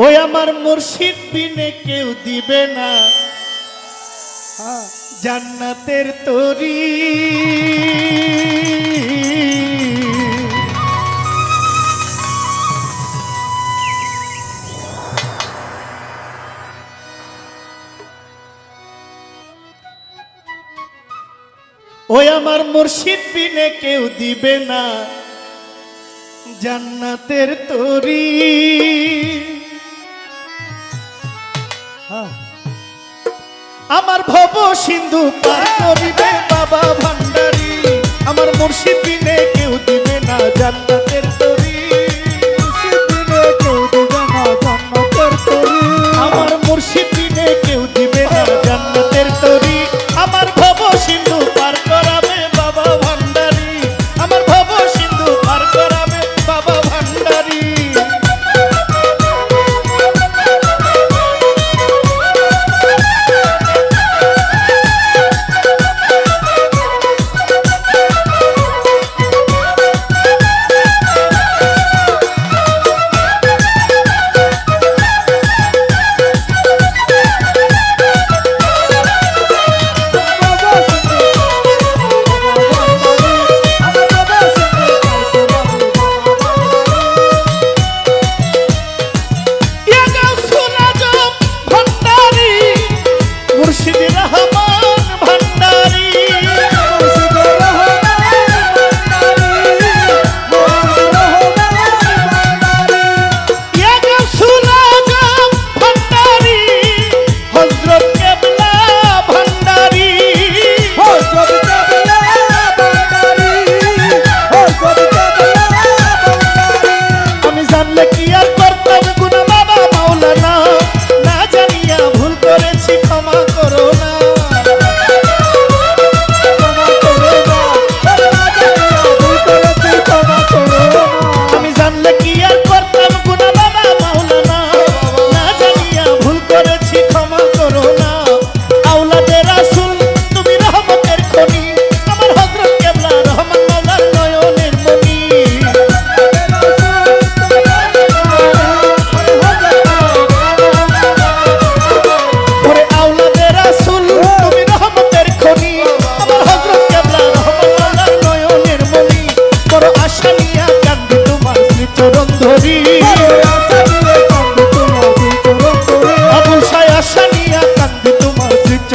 ওই আমার মুর্শিদ দিনে কেউ দিবে না। জান্নাতের তরি। ওই আমার মুর্শিদ দিনে কেউ দিবে না। জান্নাতের তরি। হ্যাঁ। আমার ভব সিন্ধু পার করিবে বাবা ভান্ডারী। আমার মুর্শিদিনে কেউ দিবে না জান্নাতের তোর।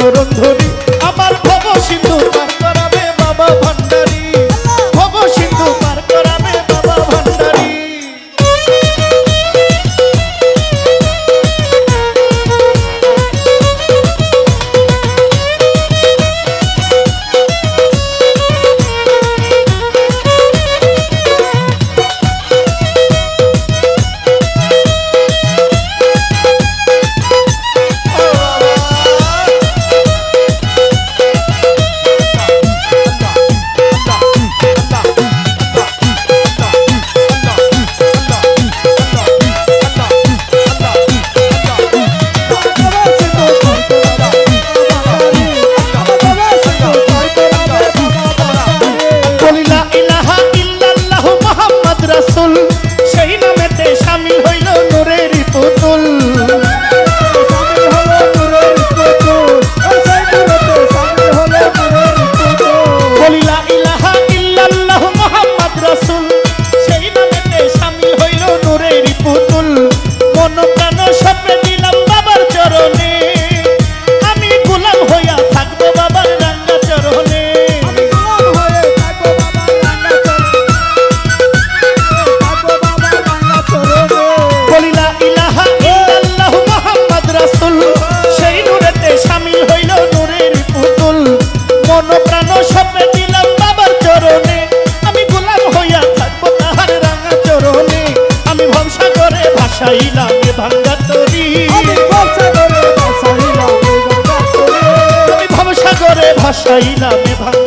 চরণ ধরি। এই নামে ভাঙ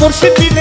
মুর্শিদ